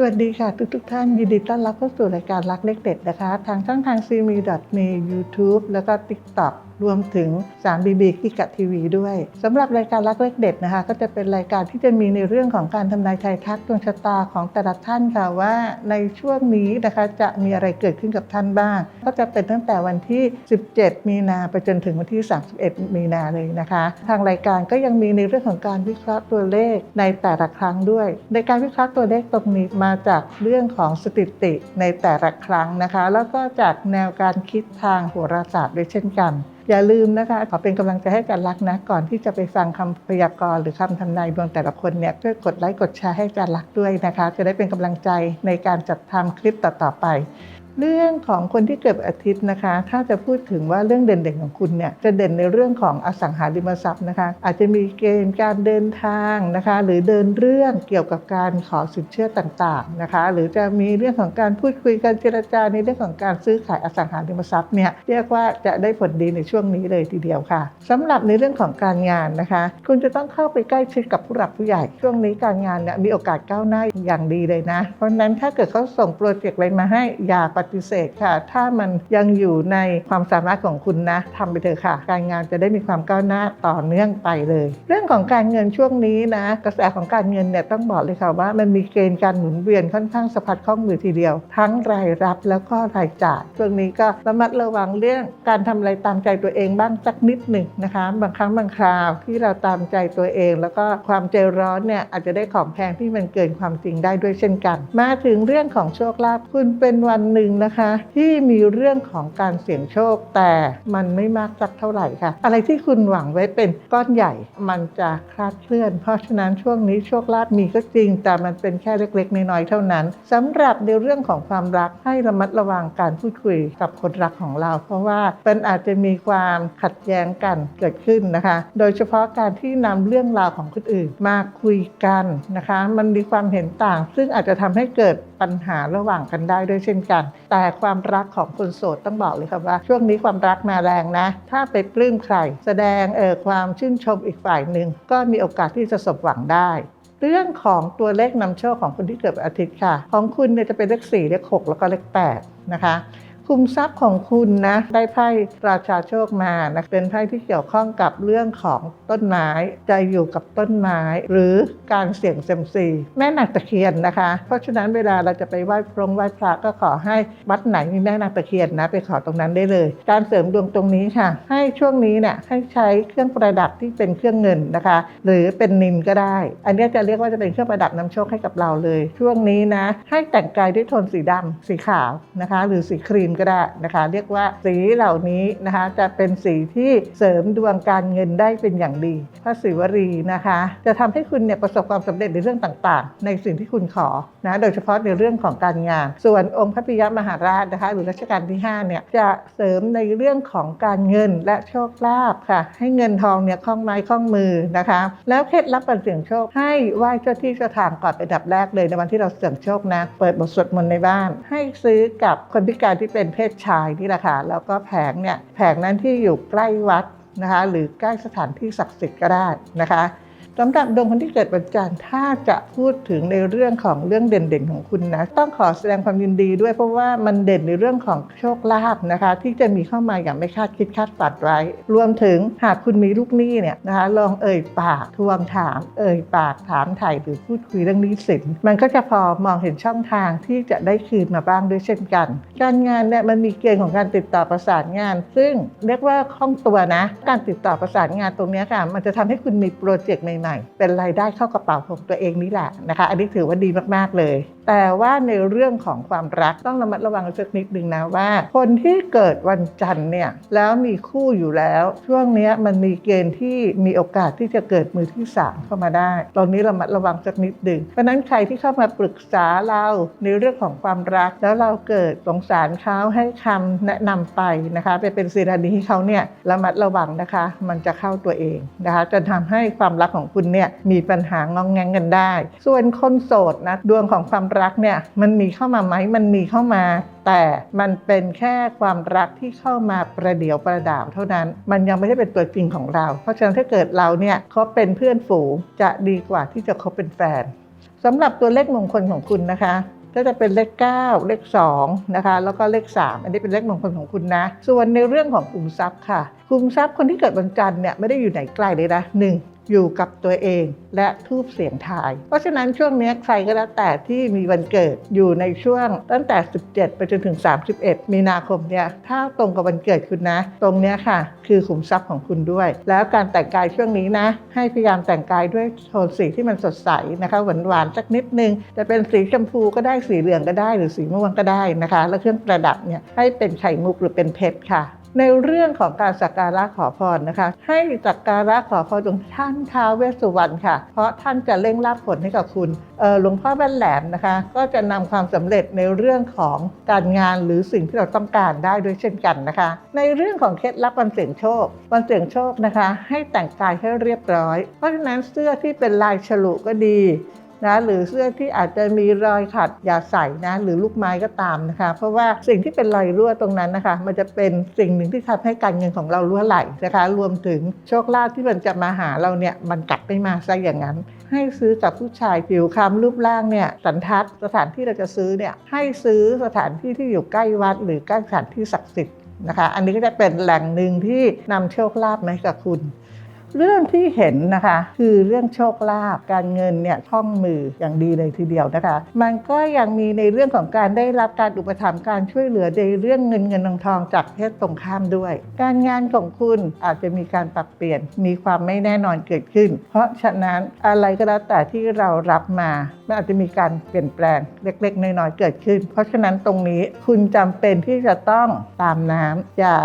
สวัสดีค่ะทุกทุกท่านยินดีต้อนรับเข้าสู่รายการรักเล็กเด็ดนะคะ ทางช่องทางซีมีดอทมียูทูบแล้วก็ TikTok รวมถึง 3BB กิกะทีวีด้วยสำหรับรายการรักเลขเด็ดนะคะ ก็จะเป็นรายการที่จะมีในเรื่องของการทำนายทายทักดวงชะตาของแต่ละท่านค่ะว่าในช่วงนี้นะคะจะมีอะไรเกิดขึ้นกับท่านบ้าง ก็จะเป็นตั้งแต่วันที่ 17 มีนาไปจนถึงวันที่ 31 มีนาเลยนะคะ ทางรายการก็ยังมีในเรื่องของการวิเคราะห์ตัวเลขในแต่ละครั้งด้วย ในการวิเคราะห์ตัวเลขตรงนี้มาจากเรื่องของสถิติในแต่ละครั้งนะคะ แล้วก็จากแนวการคิดทางโหราศาสตร์ด้วยเช่นกันอย่าลืมนะคะ ขอเป็นกำลังใจให้กันรักนะ ก่อนที่จะไปฟังคำพยากรณ์หรือคำทำนายดวงแต่ละคนเนี่ยช่วยกดไลค์กดแชร์ให้กันรักด้วยนะคะ จะได้เป็นกำลังใจในการจัดทำคลิปต่อๆไป เรื่องของคนที่เกิดอาทิตย์นะคะ ถ้าจะพูดถึงว่าเรื่องเด่นๆของคุณเนี่ยจะเด่นในเรื่องของอสังหาริมทรัพย์นะคะ อาจจะมีเกณฑ์การเดินทางนะคะ หรือเดินเรื่องเกี่ยวกับการขอสินเชื่อต่างๆนะคะ หรือจะมีเรื่องของการพูดคุยการเจรจาในเรื่องของการซื้อขายอสังหาริมทรัพย์เนี่ยเรียกว่าจะได้ผลดีในช่วงนี้เลยทีเดียวค่ะสำหรับในเรื่องของการงานนะคะ คุณจะต้องเข้าไปใกล้ชิดกับผู้หลักผู้ใหญ่ช่วงนี้การงานเนี่ยมีโอกาสก้าวหน้าอย่างดีเลยนะ เพราะฉะนั้นถ้าเกิดเขาส่งโปรเจกต์อะไรมาให้อย่าปฏิเสธค่ะ ถ้ามันยังอยู่ในความสามารถของคุณนะทำไปเถอะค่ะ การงานจะได้มีความก้าวหน้าต่อเนื่องไปเลย เรื่องของการเงินช่วงนี้นะ กระแสของการเงินเนี่ยต้องบอกเลยค่ะว่ามันมีเกณฑ์การหมุนเวียนค่อนข้างสะพัดคล่องมือทีเดียว ทั้งรายรับแล้วก็รายจ่ายช่วงนี้ก็ระมัดระวังเรื่องการทำอะไรตามใจตัวเองบ้างสักนิดหนึ่งนะคะ บางครั้งบางคราวที่เราตามใจตัวเอง แล้วก็ความใจร้อนเนี่ยอาจจะได้ของแพงที่มันเกินความจริงได้ด้วยเช่นกัน มาถึงเรื่องของโชคลาภคุณเป็นวันหนึ่งนะคะ ที่มีเรื่องของการเสี่ยงโชค แต่มันไม่มากสักเท่าไหร่ค่ะ อะไรที่คุณหวังไว้เป็นก้อนใหญ่ มันจะคลาดเคลื่อน เพราะฉะนั้นช่วงนี้โชคลาภมีก็จริง แต่มันเป็นแค่เล็กๆ น้อยๆเท่านั้นสำหรับในเรื่องของความรักให้ระมัดระวังการพูดคุยกับคนรักของเรา เพราะว่ามันอาจจะมีความขัดแย้งกันเกิดขึ้นนะคะ โดยเฉพาะการที่นำเรื่องราวของคนอื่นมาคุยกันนะคะ มันมีความเห็นต่าง ซึ่งอาจจะทำให้เกิด ปัญหาระหว่างกันได้ด้วยเช่นกัน แต่ความรักของคนโสดต้องบอกเลยค่ะว่า ช่วงนี้ความรักมาแรงนะ ถ้าไปปลื้มใคร แสดงเออความชื่นชมอีกฝ่ายหนึ่งก็มีโอกาสที่จะสมหวังได้เรื่องของตัวเลขนำโชคของคนที่เกิดอาทิตย์ค่ะ ของคุณเนี่ยจะเป็นเลข4เลข6 แล้วก็เลข8นะคะ คุมทรัพย์ของคุณนะได้ไพ่ราชาโชคมานะเป็นไพ่ที่เกี่ยวข้องกับเรื่องของต้นไม้ใจอยู่กับต้นไม้ หรือการเสี่ยงเซมซีแม่นางตะเคียนนะคะ เพราะฉะนั้นเวลาเราจะไปไหว้พระไหว้พระก็ขอให้วัดไหนมีแม่นางตะเคียนนะไปขอตรงนั้นได้เลย การเสริมดวงตรงนี้ค่ะ ให้ช่วงนี้เนี่ยให้ใช้เครื่องประดับที่เป็นเครื่องเงินนะคะ หรือเป็นนินก็ได้ อันนี้จะเรียกว่าจะเป็นเครื่องประดับนำโชคให้กับเราเลย ช่วงนี้นะให้แต่งกายด้วยโทนสีดำสีขาวนะคะ หรือสีครีมก็ได้นะคะ เรียกว่าสีเหล่านี้นะคะจะเป็นสีที่เสริมดวงการเงินได้เป็นอย่างดี พระศิวรีนะคะ จะทำให้คุณเนี่ยประสบความสำเร็จในเรื่องต่างๆ ในสิ่งที่คุณขอนะโดยเฉพาะในเรื่องของการงาน ส่วนองค์พระปิยมหาราชนะคะหรือรัชกาลที่5เนี่ยจะเสริมในเรื่องของการเงินและโชคลาภค่ะ ให้เงินทองเนี่ยคล่องไม้คล่องมือนะคะ แล้วเคล็ดลับการเสี่ยงโชคให้ไหว้เจ้าที่เจ้าทางก่อนเป็นดับแรกเลยในวันที่เราเสี่ยงโชคนะเปิดบทสวดมนต์ในบ้าน ให้ซื้อกับคนพิการที่เป็นเพศชายนี่แหละค่ะแล้วก็แผงเนี่ยแผงนั้นที่อยู่ใกล้วัดนะคะหรือใกล้สถานที่ศักดิ์สิทธิ์ก็ได้นะคะ สำหรับดวงคนที่เกิดวันจันทร์ถ้าจะพูดถึงในเรื่องของเรื่องเด่นๆของคุณนะ ต้องขอแสดงความยินดีด้วยเพราะว่ามันเด่นในเรื่องของโชคลาภนะคะ ที่จะมีเข้ามาอย่างไม่คาดคิดคาดฝันไว้ รวมถึงหากคุณมีลูกหนี้เนี่ยนะคะลองเอ่ยปากทวงถาม เอ่ยปากถามไถ่หรือพูดคุยเรื่องหนี้สินมันก็จะพอมองเห็นช่องทางที่จะได้คืนมาบ้างด้วยเช่นกัน การงานเนี่ยมันมีเกณฑ์ของการติดต่อประสานงาน ซึ่งเรียกว่าคล่องตัวนะ การติดต่อประสานงานตรงเนี้ยค่ะมันจะทำให้คุณมีโปรเจกต์ใหม่ๆเป็นรายได้เข้ากระเป๋าของตัวเองนี่แหละนะคะ อันนี้ถือว่าดีมากๆเลย แต่ว่าในเรื่องของความรักต้องระมัดระวังสักนิดหนึ่งนะว่า คนที่เกิดวันจันทร์เนี่ยแล้วมีคู่อยู่แล้ว ช่วงนี้มันมีเกณฑ์ที่มีโอกาสที่จะเกิดมือที่สามเข้ามาได้ ตรงนี้ระมัดระวังสักนิดหนึ่งเพราะนั้นใครที่เข้ามาปรึกษาเราในเรื่องของความรัก แล้วเราเกิดสงสารเขาให้คำแนะนำไปนะคะไปเป็นศิราดีให้เขาเนี่ยระมัดระวังนะคะ มันจะเข้าตัวเองนะคะจนทำให้ความรักของคุณเนี่ยมีปัญหางองแงงกันได้ ส่วนคนโสดนะดวงของความรักเนี่ยมันมีเข้ามาไหมมันมีเข้ามา แต่มันเป็นแค่ความรักที่เข้ามาประเดียวประดาวเท่านั้น มันยังไม่ได้เป็นตัวจริงของเรา เพราะฉะนั้นถ้าเกิดเราเนี่ยคบเป็นเพื่อนฝูงจะดีกว่าที่จะคบเป็นแฟนสำหรับตัวเลขมงคลของคุณนะคะก็จะเป็นเลข 9 เลข2นะคะแล้วก็เลข 3 อันนี้เป็นเลขมงคลของคุณนะ ส่วนในเรื่องของคุมทรัพย์ค่ะคุมทรัพย์คนที่เกิดวันจันทร์เนี่ยไม่ได้อยู่ไหนไกลเลยนะหนึ่ง อยู่กับตัวเองและทูบเสียงทาย เพราะฉะนั้นช่วงนี้ใครก็แล้วแต่ที่มีวันเกิดอยู่ในช่วงตั้งแต่ 17 ไปจนถึง 31 มีนาคมเนี่ยถ้าตรงกับวันเกิดคุณนะ ตรงเนี้ยค่ะ คือขุมทรัพย์ของคุณด้วย แล้วการแต่งกายช่วงนี้นะ ให้พยายามแต่งกายด้วยโทนสีที่มันสดใสนะคะหวานหวานๆสักนิดนึงจะเป็นสีชมพูก็ได้สีเหลืองก็ได้ หรือสีม่วงก็ได้นะคะ แล้วเครื่องประดับเนี่ยให้เป็นไข่มุกหรือเป็นเพชรค่ะ ในเรื่องของการสักการะขอพรนะคะ ให้สักการะขอพรตรงท่านท้าวเวสสุวรรณค่ะ เพราะท่านจะเร่งรับผลให้กับคุณหลวงพ่อแว่นแหลมนะคะ ก็จะนำความสำเร็จในเรื่องของการงานหรือสิ่งที่เราต้องการได้ด้วยเช่นกันนะคะ ในเรื่องของเคล็ดลับวันเสี่ยงโชควันเสี่ยงโชคนะคะ ให้แต่งกายให้เรียบร้อย เพราะฉะนั้นเสื้อที่เป็นลายฉลุก็ดี นะหรือเสื้อที่อาจจะมีรอยขัดอย่าใส่นะหรือลูกไม้ก็ตามนะคะ เพราะว่าสิ่งที่เป็นรอยรั่วตรงนั้นนะคะ มันจะเป็นสิ่งหนึ่งที่ทำให้การเงินของเรารั่วไหลนะคะ รวมถึงโชคลาภที่มันจะมาหาเราเนี่ยมันกลับไม่มาซะอย่างนั้น ให้ซื้อกับผู้ชายผิวคล้ำรูปร่างเนี่ยสันทัดสถานที่เราจะซื้อเนี่ยให้ซื้อสถานที่ที่อยู่ใกล้วัด หรือใกล้สถานที่ศักดิ์สิทธิ์นะคะ อันนี้ก็จะเป็นแหล่งหนึ่งที่นำโชคลาภมาให้กับคุณ เรื่องที่เห็นนะคะคือเรื่องโชคลาภการเงินเนี่ยคล่องมืออย่างดีเลยทีเดียวนะคะ มันก็ยังมีในเรื่องของการได้รับการอุปถัมภ์การช่วยเหลือในเรื่องเงินเงินทองทองจากเพศตรงข้ามด้วย การงานของคุณอาจจะมีการปรับเปลี่ยนมีความไม่แน่นอนเกิดขึ้น เพราะฉะนั้นอะไรก็แล้วแต่ที่เรารับมามันอาจจะมีการเปลี่ยนแปลงเล็กๆน้อยๆเกิดขึ้น เพราะฉะนั้นตรงนี้คุณจำเป็นที่จะต้องตามน้ำอย่า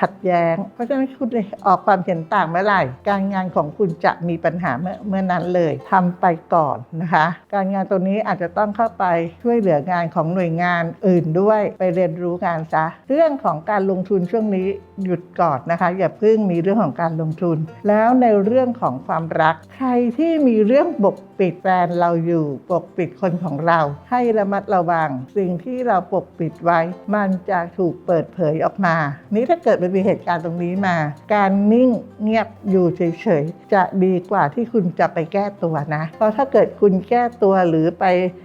ขัดแย้ง เพราะฉะนั้นคุณออกความเห็นต่างเมื่อไหร่ การงานของคุณจะมีปัญหาเมื่อเมื่อนั้นเลยทำไปก่อนนะคะ การงานตัวนี้อาจจะต้องเข้าไปช่วยเหลืองานของหน่วยงานอื่นด้วยไปเรียนรู้งานซะ เรื่องของการลงทุนช่วงนี้หยุดก่อนนะคะ อย่าเพิ่งมีเรื่องของการลงทุน แล้วในเรื่องของความรัก ใครที่มีเรื่องบกปิดแฟนเราอยู่ปกปิดคนของเรา ให้ระมัดระวัง สิ่งที่เราปกปิดไว้ มันจะถูกเปิดเผยออกมา นี้ถ้าเกิดมันมีเหตุการณ์ตรงนี้มา การนิ่งเงียบอยู่เฉยๆ จะดีกว่าที่คุณจะไปแก้ตัวนะ เพราะถ้าเกิดคุณแก้ตัวหรือไป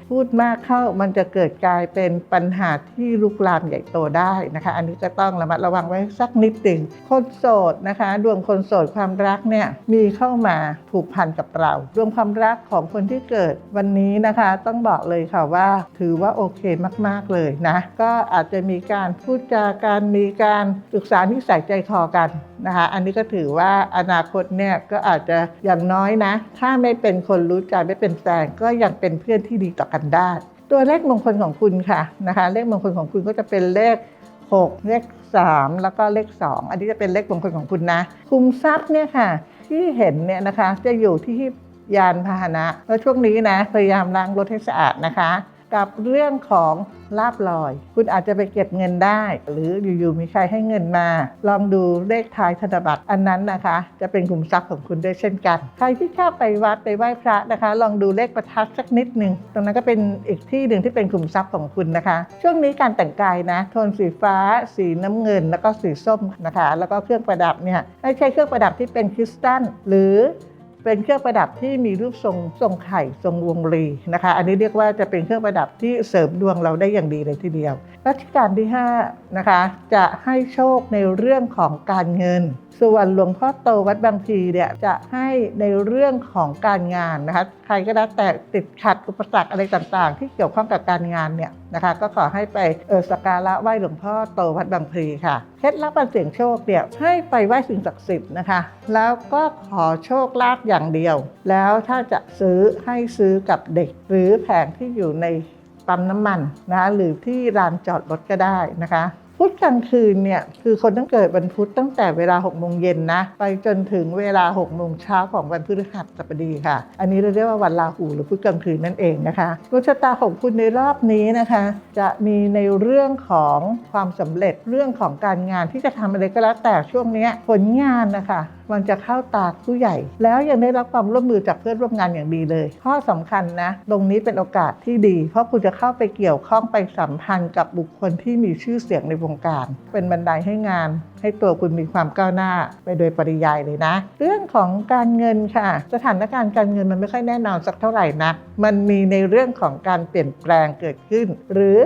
พูดมากเข้า มันจะเกิดกลายเป็นปัญหาที่ลุกลามใหญ่โตได้นะคะ อันนี้ก็ต้องระมัดระวังไว้สักนิดหนึ่งคนโสดนะคะดวงคนโสดความรักเนี่ยมีเข้ามาผูกพันกับเราดวงความรักของคนที่เกิดวันนี้นะคะ ต้องบอกเลยค่ะว่าถือว่าโอเคมาก ๆเลยนะ ก็อาจจะมีการพูดจาการมีการศึกษานิสัยใจคอกันนะคะอันนี้ก็ถือว่าอนาคตเนี่ยก็อาจจะอย่างน้อยนะ ถ้าไม่เป็นคนรู้ใจไม่เป็นแฟนก็ยังเป็นเพื่อนที่ดีต่อกันได้ ตัวเลขมงคลของคุณค่ะนะคะเลขมงคลของคุณก็จะเป็นเลข 6 เลข 3 แล้วก็เลข 2 อันนี้จะเป็นเลขมงคลของคุณนะคุมทรัพย์เนี่ยค่ะที่เห็นเนี่ยนะคะจะอยู่ที่ยานพาหนะ แล้วช่วงนี้นะพยายามล้างรถให้สะอาดนะคะ กับเรื่องของลาบลอย คุณอาจจะไปเก็บเงินได้ หรืออยู่ๆมีใครให้เงินมา ลองดูเลขท้ายธนบัตรอันนั้นนะคะ จะเป็นคุมทรัพย์ของคุณด้วยเช่นกัน ใครที่ชอบไปวัดไปไหว้พระนะคะ ลองดูเลขประทัดสักนิดหนึ่งตรงนั้นก็เป็นอีกที่หนึ่งที่เป็นคุมทรัพย์ของคุณนะคะ ช่วงนี้การแต่งกายนะโทนสีฟ้า สีน้ำเงิน แล้วก็สีส้มนะคะ แล้วก็เครื่องประดับเนี่ยให้ใช้เครื่องประดับที่เป็นคริสตัลหรือ เป็นเครื่องประดับที่มีรูปทรงทรงไข่ทรงวงรีนะคะ อันนี้เรียกว่าจะเป็นเครื่องประดับที่เสริมดวงเราได้อย่างดีเลยทีเดียวรัชกาลที่5นะคะจะให้โชคในเรื่องของการเงิน ส่วนหลวงพ่อโตวัดบางพีเนี่ยจะให้ในเรื่องของการงานนะคะใครก็แล้แต่ติดขัดอุปสรรคอะไรต่างๆ ที่เกี่ยวข้องกับการงานเนี่ย นะคะ ก็ขอให้ไปเออสักการะไหว้หลวงพ่อโตวัดบางพลีค่ะเคล็ดลับการเสี่ยงโชคเนี่ยให้ไปไหว้สิ่งศักดิ์สิทธิ์นะคะ แล้วก็ขอโชคลาภอย่างเดียว แล้วถ้าจะซื้อให้ซื้อกับเด็ก หรือแผงที่อยู่ในปั๊มน้ำมันนะะหรือที่ลานจอดรถก็ได้นะคะ พุธกลางคืนเนี่ยคือคนต้องเกิดวันพุธตั้งแต่เวลา6โมงเย็นนะไปจนถึงเวลา6โมงเช้าของวันพฤหัสบดีค่ะ อันนี้เราเรียกว่าวันราหูหรือพุธกลางคืนนั่นเองนะคะดวงชะตาของคุณในรอบนี้นะคะ จะมีในเรื่องของความสำเร็จเรื่องของการงานที่จะทำอะไรก็แล้วแต่ช่วงนี้ผลงานนะคะมันจะเข้าตาผู้ใหญ่ แล้วยังได้รับความร่วมมือจากเพื่อนร่วมงานอย่างดีเลย ข้อสำคัญนะ ตรงนี้เป็นโอกาสที่ดี เพราะคุณจะเข้าไปเกี่ยวข้องไปสัมพันธ์กับบุคคลที่มีชื่อเสียงในวงการ เป็นบันไดให้งาน ให้ตัวคุณมีความก้าวหน้าไปโดยปริยายเลยนะ เรื่องของการเงินค่ะ สถานการณ์การเงินมันไม่ค่อยแน่นอนสักเท่าไหร่นักมันมีในเรื่องของการเปลี่ยนแปลงเกิดขึ้น หรือ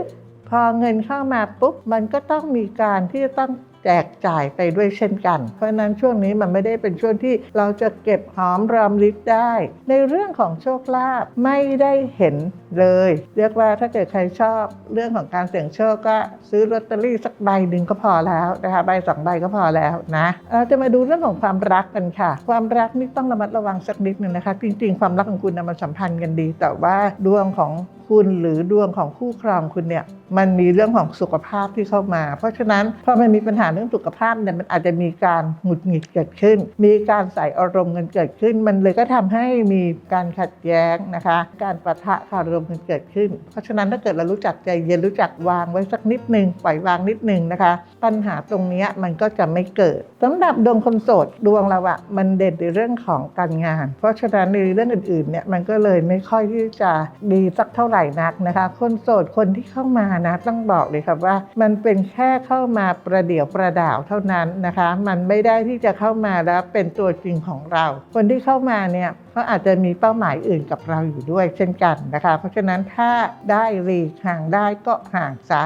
พอเงินเข้ามาปุ๊บมันก็ต้องมีการที่จะต้อง แจกจ่ายไปด้วยเช่นกัน เพราะฉะนั้นช่วงนี้มันไม่ได้เป็นช่วงที่เราจะเก็บหอมรอมริบได้ ในเรื่องของโชคลาภไม่ได้เห็นเลย เรียกว่าถ้าเกิดใครชอบเรื่องของการเสี่ยงโชคก็ซื้อลอตเตอรี่สักใบหนึ่งก็พอแล้วนะคะใบสองใบก็พอแล้วนะเราจะมาดูเรื่องของความรักกันค่ะ ความรักนี่ต้องระมัดระวังสักนิดหนึ่งนะคะ จริงๆ ความรักของคุณนะมันสัมพันธ์กันดี แต่ว่าดวงของ คุณหรือดวงของคู่ครองคุณเนี่ยมันมีเรื่องของสุขภาพที่เข้ามา เพราะฉะนั้นพอมันมีปัญหาเรื่องสุขภาพเนี่ยมันอาจจะมีการหงุดหงิดเกิดขึ้น มีการใส่อารมณ์กันเกิดขึ้น มันเลยก็ทำให้มีการขัดแย้งนะคะ การประทะคารมกันเกิดขึ้น เพราะฉะนั้นถ้าเกิดเรารู้จักใจเย็นรู้จักวางไว้สักนิดหนึ่งปล่อยวางนิดหนึ่งนะคะ ปัญหาตรงนี้มันก็จะไม่เกิดสำหรับดวงคนโสดดวงเราอะมันเด่นในเรื่องของการงาน เพราะฉะนั้นในเรื่องอื่นๆเนี่ยมันก็เลยไม่ค่อยที่จะดีสักเท่าไหร่นักนะคะ คนโสดคนที่เข้ามานะต้องบอกเลยครับว่า มันเป็นแค่เข้ามาประเดี่ยวประดาวเท่านั้นนะคะ มันไม่ได้ที่จะเข้ามาแล้วเป็นตัวจริงของเรา คนที่เข้ามาเนี่ยเขาอาจจะมีเป้าหมายอื่นกับเราอยู่ด้วยเช่นกันนะคะ เพราะฉะนั้นถ้าได้หลีห่างได้ก็ห่างซะ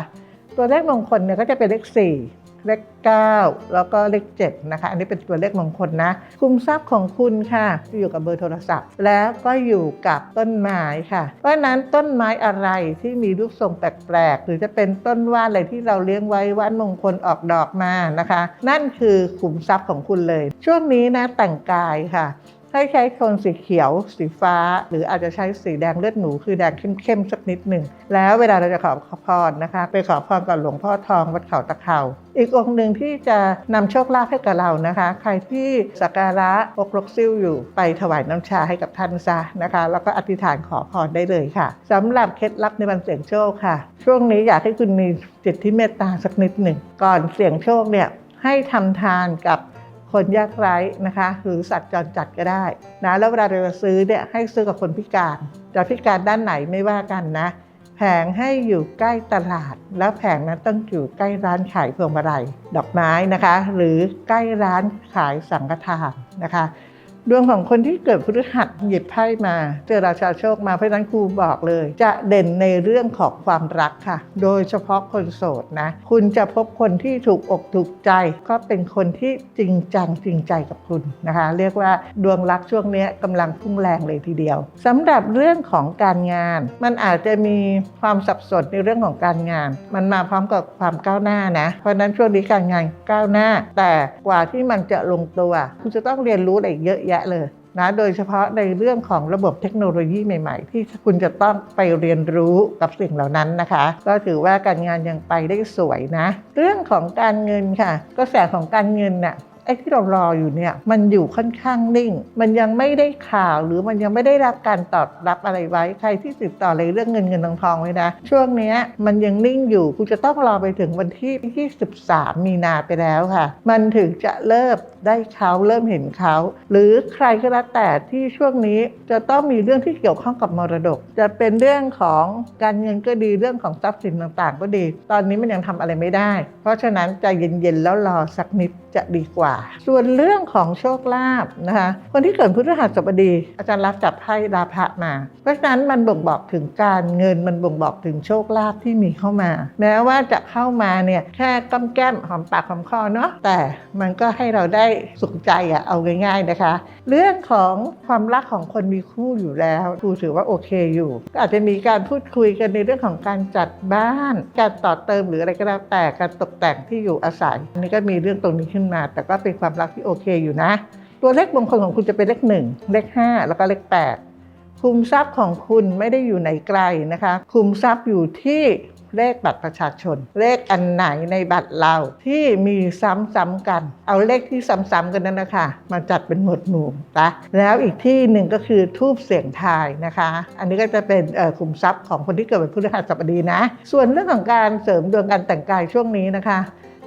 ตัวเลขมงคลเนี่ยก็จะเป็นเลข4 เลข 9 แล้วก็เลข7นะคะ อันนี้เป็นตัวเลขมงคลนะคุมทรัพย์ของคุณค่ะ อยู่กับเบอร์โทรศัพท์ แล้วก็อยู่กับต้นไม้ค่ะ เพราะนั้นต้นไม้อะไรที่มีรูปทรงแปลกๆ หรือจะเป็นต้นว่านอะไรที่เราเลี้ยงไว้ว่านมงคลออกดอกมานะคะ นั่นคือขุมทรัพย์ของคุณเลย ช่วงนี้นะแต่งกายค่ะ ให้ใช้โทนสีเขียว สีฟ้า หรืออาจจะใช้สีแดงเลือดหนูคือแดงเข้มๆสักนิดหนึ่ง แล้วเวลาเราจะขอพรนะคะ ไปขอพรกับหลวงพ่อทองวัดเขาตะเขาอีกองค์หนึ่งที่จะนำโชคลาภให้กับเรานะคะ ใครที่สักการะปกลกซิ่วอยู่ไปถวายน้ำชาให้กับท่านซะนะคะ แล้วก็อธิษฐานขอพรได้เลยค่ะสำหรับเคล็ดลับในวันเสี่ยงโชคค่ะ ช่วงนี้อยากให้คุณมีจิตที่เมตตาสักนิดหนึ่ง ก่อนเสี่ยงโชคเนี่ยให้ทำทานกับ คนยากไร้นะคะหรือสัตว์จรจัดก็ได้นะแล้วเวลาเราซื้อเนี่ยให้ซื้อกับคนพิการจะพิการด้านไหนไม่ว่ากันนะ แผงให้อยู่ใกล้ตลาด แล้วแผงนั้นต้องอยู่ใกล้ร้านขายพวงมาลัยดอกไม้นะคะ หรือใกล้ร้านขายสังฆทานนะคะ ดวงของคนที่เกิดพฤหัสหยิบไพ่มาเจอราชาโชคมาเพราะฉะนั้นครูบอกเลย จะเด่นในเรื่องของความรักค่ะ โดยเฉพาะคนโสดนะ คุณจะพบคนที่ถูกอกถูกใจ ก็เป็นคนที่จริงจังจริงใจกับคุณนะคะ เรียกว่าดวงรักช่วงนี้กำลังพุ่งแรงเลยทีเดียวสำหรับเรื่องของการงาน มันอาจจะมีความสับสนในเรื่องของการงาน มันมาพร้อมกับความก้าวหน้านะเพราะนั้นช่วงนี้การงานก้าวหน้า แต่กว่าที่มันจะลงตัว คุณจะต้องเรียนรู้อะไรเยอะแยะเลยนะโดยเฉพาะในเรื่องของระบบเทคโนโลยีใหม่ๆ ที่คุณจะต้องไปเรียนรู้กับสิ่งเหล่านั้นนะคะ ก็ถือว่าการงานยังไปได้สวยนะ เรื่องของการเงินค่ะ กระแสของการเงินน่ะ ไอ้ที่เรารออยู่เนี่ยมันอยู่ค่อนข้างนิ่ง มันยังไม่ได้ข่าวหรือมันยังไม่ได้รับการตอบรับอะไรไว้ ใครที่ติดต่อในเรื่องเงินเงินทองทองไว้นะ ช่วงนี้มันยังนิ่งอยู่คุณจะต้องรอไปถึงวันที่ที่ 13 มีนาไปแล้วค่ะ มันถึงจะเริ่มได้เขาเริ่มเห็นเขา หรือใครก็แล้วแต่ที่ช่วงนี้จะต้องมีเรื่องที่เกี่ยวข้องกับมรดก จะเป็นเรื่องของการเงินก็ดีเรื่องของทรัพย์สินต่างๆ ก็ดี ตอนนี้มันยังทำอะไรไม่ได้ เพราะฉะนั้นใจเย็นๆแล้วรอสักนิดจะดีกว่าส่วนเรื่องของโชคลาภนะคะคนที่เกิดพฤหัสบดี อาจารย์รับจับไพ่ดาภะมา เพราะฉะนั้นมันบ่งบอกถึงการเงินมันบ่งบอกถึงโชคลาภที่มีเข้ามา แม้ว่าจะเข้ามาเนี่ยแค่ก้มแก้มหอมปากหอมคอเนาะแต่มันก็ให้เราได้สุขใจอะเอาง่ายๆนะคะ เรื่องของความรักของคนมีคู่อยู่แล้วครูถือว่าโอเคอยู่ก็อาจจะมีการพูดคุยกันในเรื่องของการจัดบ้าน การต่อเติมหรืออะไรก็แล้วแต่การตกแต่งที่อยู่อาศัยอันนี้ก็มีเรื่องตรงนี้ขึ้นมา แต่ก็เป็นความรักที่โอเคอยู่นะ ตัวเลขมงคลของคุณจะเป็นเลขหนึ่งเลขห้าแล้วก็เลขแปดคุมทรัพย์ของคุณไม่ได้อยู่ไหนไกลนะคะ คุมทรัพย์อยู่ที่เลขบัตรประชาชน เลขอันไหนในบัตรเราที่มีซ้ำๆกัน เอาเลขที่ซ้ำๆกันนั่นนะคะ มาจัดเป็นหมวดหมู่นะแล้วอีกที่หนึ่งก็คือทูบเสียงทายนะคะ อันนี้ก็จะเป็นคุมทรัพย์ของคนที่เกิดวันพฤหัสบดีนะ ส่วนเรื่องของการเสริมดวงการแต่งกายช่วงนี้นะคะ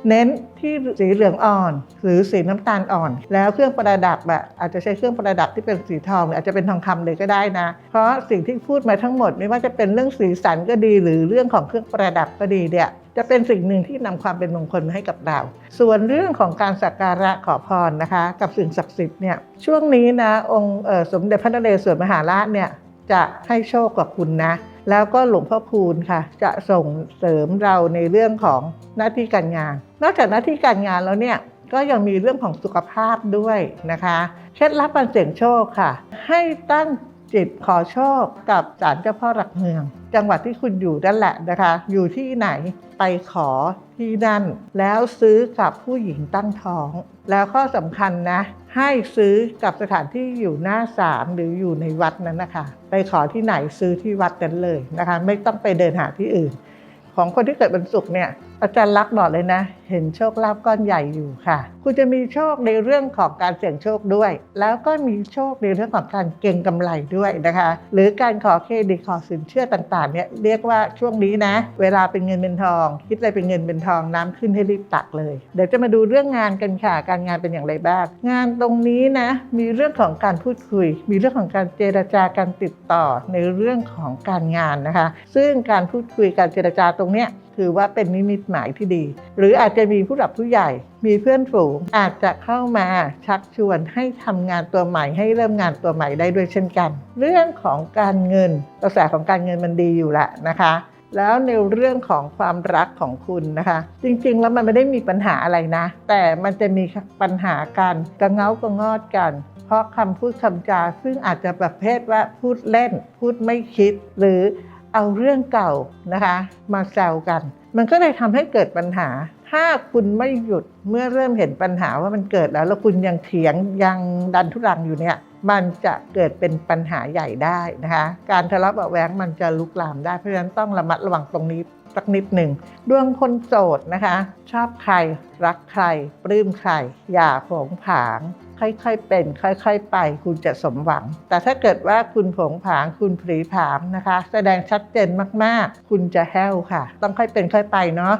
เน้นที่สีเหลืองอ่อน หรือสีน้ำตาลอ่อน แล้วเครื่องประดับอะอาจจะใช้เครื่องประดับที่เป็นสีทองหรืออาจจะเป็นทองคำเลยก็ได้นะ เพราะสิ่งที่พูดมาทั้งหมด ไม่ว่าจะเป็นเรื่องสีสันก็ดี หรือเรื่องของเครื่องประดับก็ดีเนี่ยจะเป็นสิ่งหนึ่งที่นำความเป็นมงคลมาให้กับเรา ส่วนเรื่องของการสักการะขอพรนะคะ กับสิ่งศักดิ์สิทธิ์เนี่ยช่วงนี้นะองค์สมเด็จพระนเรศวรมหาราชเนี่ยจะให้โชคกับคุณนะ แล้วก็หลวงพ่อคูณค่ะ จะส่งเสริมเราในเรื่องของหน้าที่การงาน นอกจากหน้าที่การงานแล้วเนี่ยก็ยังมีเรื่องของสุขภาพด้วยนะคะเคล็ดลับการเสี่ยงโชคค่ะ ให้ตั้งจิตขอโชคกับศาลเจ้าพ่อหลักเมือง จังหวัดที่คุณอยู่นั่นแหละนะคะ อยู่ที่ไหนไปขอที่นั่น แล้วซื้อกับผู้หญิงตั้งท้อง แล้วข้อสำคัญนะ ให้ซื้อกับสถานที่อยู่หน้าศาลหรืออยู่ในวัดนั้นนะคะ ไปขอที่ไหนซื้อที่วัดนั้นเลยนะคะ ไม่ต้องไปเดินหาที่อื่น ของคนที่เกิดวันศุกร์เนี่ย อาจารย์รักษณ์บอกเลยนะ เห็นโชคลาภก้อนใหญ่อยู่ค่ะ คุณจะมีโชคในเรื่องของการเสี่ยงโชคด้วย แล้วก็มีโชคในเรื่องของการเก็งกำไรด้วยนะคะ หรือการขอเครดิตขอสินเชื่อต่างๆเนี่ยเรียกว่าช่วงนี้นะ เวลาเป็นเงินเป็นทอง คิดอะไรเป็นเงินเป็นทองน้ำขึ้นให้รีบตักเลย เดี๋ยวจะมาดูเรื่องงานกันค่ะ การงานเป็นอย่างไรบ้างงานตรงนี้นะมีเรื่องของการพูดคุย มีเรื่องของการเจรจาการติดต่อในเรื่องของการงานนะคะ ซึ่งการพูดคุยการเจรจาตรงเนี้ย ถือว่าเป็นนิมิตหมายที่ดี หรืออาจจะมีผู้หลักผู้ใหญ่ มีเพื่อนฝูงอาจจะเข้ามาชักชวนให้ทำงานตัวใหม่ ให้เริ่มงานตัวใหม่ได้ด้วยเช่นกัน เรื่องของการเงินกระแสของการเงินมันดีอยู่ละนะคะแล้วในเรื่องของความรักของคุณนะคะ จริงๆแล้วมันไม่ได้มีปัญหาอะไรนะ แต่มันจะมีปัญหาการกระเงากระงอดกัน เพราะคำพูดคำจาซึ่งอาจจะประเภทว่าพูดเล่น พูดไม่คิด หรือ เอาเรื่องเก่านะคะมาแซวกัน มันก็เลยทำให้เกิดปัญหา ถ้าคุณไม่หยุดเมื่อเริ่มเห็นปัญหาว่ามันเกิดแล้ว แล้วคุณยังเถียงยังดันทุรังอยู่เนี่ยมันจะเกิดเป็นปัญหาใหญ่ได้นะคะ การทะเลาะเบาะแว้งมันจะลุกลามได้เพราะฉะนั้นต้องระมัดระวังตรงนี้สักนิดหนึ่งดวงคนโสดนะคะ ชอบใครรักใคร ปลื้มใคร อย่าผงผาง ค่อยๆเป็น ค่อยๆไป คุณจะสมหวัง แต่ถ้าเกิดว่าคุณผงผางคุณผลีผามนะคะ แสดงชัดเจนมากๆ คุณจะแห้วค่ะ ต้องค่อยเป็นค่อยไปเนาะ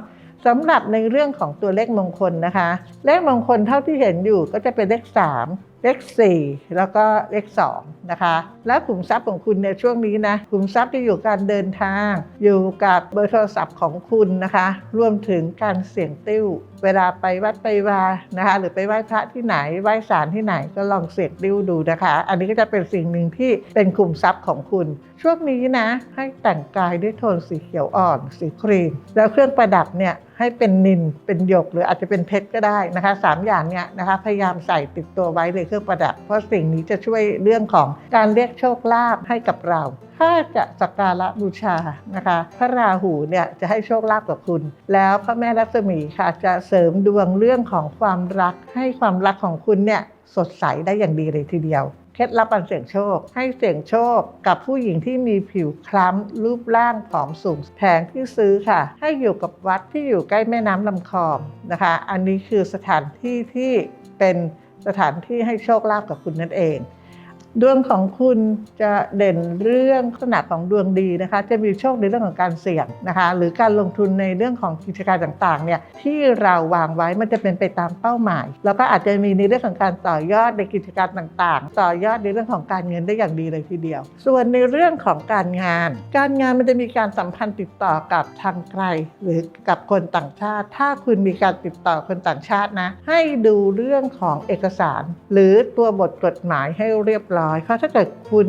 สำหรับในเรื่องของตัวเลขมงคลนะคะ เลขมงคลเท่าที่เห็นอยู่ก็จะเป็นเลข 3 เลข4แล้วก็เลข2นะคะ แล้วขุมทรัพย์ของคุณในช่วงนี้นะขุมทรัพย์จะอยู่การเดินทาง อยู่กับเบอร์โทรศัพท์ของคุณนะคะ รวมถึงการเสี่ยงติ้ว เวลาไปวัดไปวานะคะ หรือไปไหว้พระที่ไหนไหว้ศาลที่ไหนก็ลองเสี่ยงติ้วดูนะคะ อันนี้ก็จะเป็นสิ่งหนึ่งที่เป็นขุมทรัพย์ของคุณ ช่วงนี้นะ ให้แต่งกายด้วยโทนสีเขียวอ่อน สีครีม แล้วเครื่องประดับเนี่ยให้เป็นนินเป็นหยกหรืออาจจะเป็นเพชรก็ได้นะคะสามอย่างเนี่ยนะคะพยายามใส่ติดตัวไว้ในเครื่องประดับ เพราะสิ่งนี้จะช่วยเรื่องของการเรียกโชคลาภให้กับเรา ถ้าจะสักการะบูชานะคะ พระราหูเนี่ยจะให้โชคลาภกับคุณ แล้วพระแม่รัศมีค่ะจะเสริมดวงเรื่องของความรัก ให้ความรักของคุณเนี่ยสดใสได้อย่างดีเลยทีเดียวเคล็ดลับการเสี่ยงโชค ให้เสี่ยงโชคกับผู้หญิงที่มีผิวคล้ำ รูปร่างผอมสูงแผงที่ซื้อค่ะ ให้อยู่กับวัดที่อยู่ใกล้แม่น้ำลำคลองนะคะ อันนี้คือสถานที่ที่เป็น สถานที่ให้โชคลาภกับคุณนั่นเอง ดวงของคุณจะเด่นเรื่องลักษณะของดวงดีนะคะ จะมีโชคในเรื่องของการเสี่ยงนะคะ หรือการลงทุนในเรื่องของกิจการต่างๆเนี่ยที่เราวางไว้มันจะเป็นไปตามเป้าหมาย แล้วก็อาจจะมีในเรื่องของการต่อยอดในกิจการต่างๆ ต่อยอดในเรื่องของการเงินได้อย่างดีเลยทีเดียว ส่วนในเรื่องของการงาน การงานมันจะมีการสัมพันธ์ติดต่อกับทางไกล หรือกับคนต่างชาติ ถ้าคุณมีการติดต่อคนต่างชาตินะ ให้ดูเรื่องของเอกสาร หรือตัวบทกฎหมายให้เรียบร้อยเพราะถ้าเกิดคุณ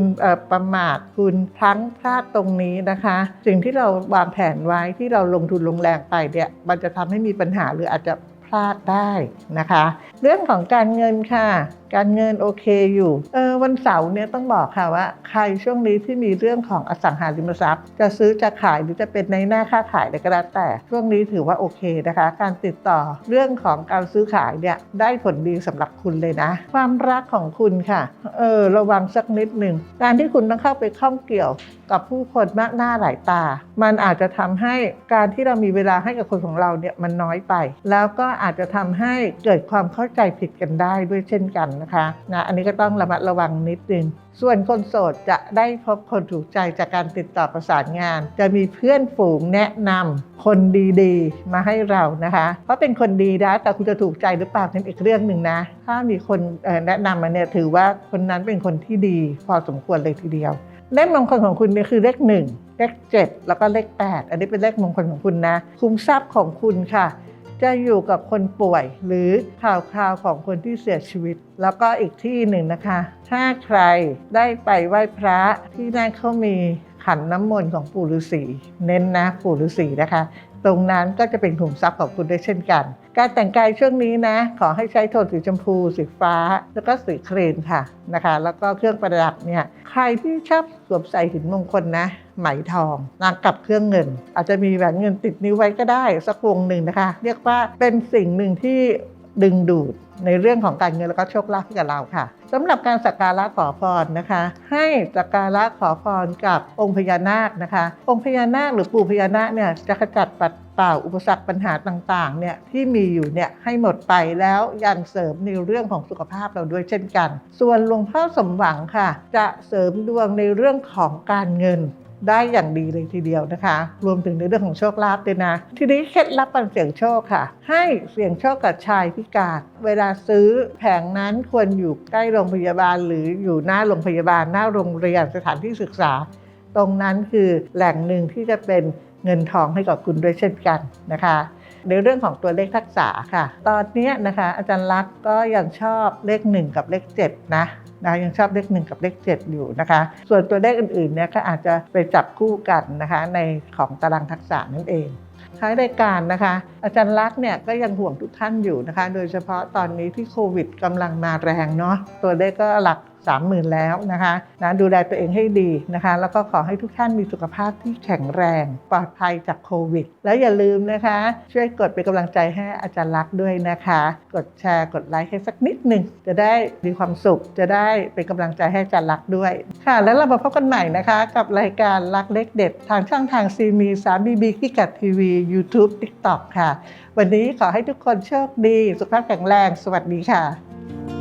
ประมาทคุณพลั้งพลาดตรงนี้นะคะ สิ่งที่เราวางแผนไว้ที่เราลงทุนลงแรงไปเนี่ยมันจะทำให้มีปัญหาหรืออาจจะพลาดได้นะคะ เรื่องของการเงินค่ะ การเงินโอเคอยู่ เออวันเสาร์เนี่ยต้องบอกค่ะว่า ใครช่วงนี้ที่มีเรื่องของอสังหาริมทรัพย์ จะซื้อจะขายหรือจะเป็นในหน้าค่าขายอะไรก็แล้วแต่ ช่วงนี้ถือว่าโอเคนะคะ การติดต่อเรื่องของการซื้อขายเนี่ยได้ผลดีสำหรับคุณเลยนะ ความรักของคุณค่ะ เออระวังสักนิดหนึ่ง การที่คุณต้องเข้าไปข้องเกี่ยวกับผู้คนมากหน้าหลายตา มันอาจจะทำให้การที่เรามีเวลาให้กับคนของเราเนี่ยมันน้อยไป แล้วก็อาจจะทำให้เกิดความเข้าใจผิดกันได้ด้วยเช่นกันนะคะนะอันนี้ก็ต้องระมัดระวังนิดนึงส่วนคนโสดจะได้พบคนถูกใจจากการติดต่อประสานงาน จะมีเพื่อนฝูงแนะนำคนดีๆ มาให้เรานะคะ เพราะเป็นคนดีนะแต่คุณจะถูกใจหรือเปล่าเป็นอีกเรื่องหนึ่งนะ ถ้ามีคนแนะนำมาเนี่ยถือว่าคนนั้นเป็นคนที่ดี พอสมควรเลยทีเดียวเลขมงคลของคุณเนี่ยคือเลขหนึ่งเลขเจ็ดแล้วก็เลขแปดอันนี้เป็นเลขมงคลของคุณนะ คุ้มทรัพย์ของคุณค่ะ จะอยู่กับคนป่วย หรือข่าวคราวของคนที่เสียชีวิต แล้วก็อีกที่หนึ่งนะคะ ถ้าใครได้ไปไหว้พระที่นั่นเขามีขันน้ำมนต์ของปู่ฤาษีเน้นนะปู่ฤาษีนะคะ ตรงนั้นก็จะเป็นขุมทรัพย์ของคุณด้วยเช่นกัน การแต่งกายช่วงนี้นะ ขอให้ใช้โทนสีชมพู สีฟ้า แล้วก็สีครีมค่ะนะคะ แล้วก็เครื่องประดับเนี่ยใครที่ชอบสวมใส่หินมงคลนะ ไหมทองนางกับเครื่องเงิน อาจจะมีแหวนเงินติดนิ้วไว้ก็ได้สักวงหนึ่งนะคะ เรียกว่าเป็นสิ่งหนึ่งที่ดึงดูดในเรื่องของการเงินแล้วก็โชคลาภให้กับเราค่ะสำหรับการสักการะขอพรนะคะ ให้สักการะขอพรกับองค์พญานาคนะคะ องค์พญานาคหรือปู่พญานาคเนี่ยจะขจัดปัดเป่าอุปสรรคปัญหาต่างๆเนี่ยที่มีอยู่เนี่ยให้หมดไปแล้วยังเสริมในเรื่องของสุขภาพเราด้วยเช่นกัน ส่วนหลวงพ่อสมหวังค่ะ จะเสริมดวงในเรื่องของการเงิน ได้อย่างดีเลยทีเดียวนะคะ รวมถึงในเรื่องของโชคลาภด้วยนะ ทีนี้เคล็ดลับการเสี่ยงโชคค่ะ ให้เสี่ยงโชคกับชายพิการ เวลาซื้อแผงนั้นควรอยู่ใกล้โรงพยาบาล หรืออยู่หน้าโรงพยาบาลหน้าโรงเรียนสถานที่ศึกษา ตรงนั้นคือแหล่งหนึ่งที่จะเป็นเงินทองให้กับคุณด้วยเช่นกันนะคะในเรื่องของตัวเลขทักษะค่ะ ตอนนี้นะคะอาจารย์ลักษณ์ก็ยังชอบเลข 1 กับเลข7นะ นะยังชอบเลขหนึ่งกับเลขเจ็ดอยู่นะคะ ส่วนตัวเลขอื่นๆเนี่ยก็อาจจะไปจับคู่กันนะคะในของตารางทักษะนั่นเองท้ายรายการนะคะ อาจารย์ลักษ์เนี่ยก็ยังห่วงทุกท่านอยู่นะคะ โดยเฉพาะตอนนี้ที่โควิดกำลังมาแรงเนาะตัวเลขก็หลัก 30,000 แล้วนะคะนะดูแลตัวเองให้ดีนะคะ แล้วก็ขอให้ทุกท่านมีสุขภาพที่แข็งแรง ปลอดภัยจากโควิด แล้วอย่าลืมนะคะ ช่วยกดเป็นกำลังใจให้อาจารย์ลักษ์ด้วยนะคะ กดแชร์กดไลค์ให้สักนิดหนึ่งจะได้มีความสุขจะได้เป็นกำลังใจให้อาจารย์ลักษ์ด้วย ค่ะ แล้วเรามาพบกันใหม่นะคะ กับรายการลักเล็กเด็ด ทางช่องทางซีมีสามบีบีกิกัดทีวี YouTube TikTok ค่ะ วันนี้ขอให้ทุกคนโชคดี สุขภาพแข็งแรง สวัสดีค่ะ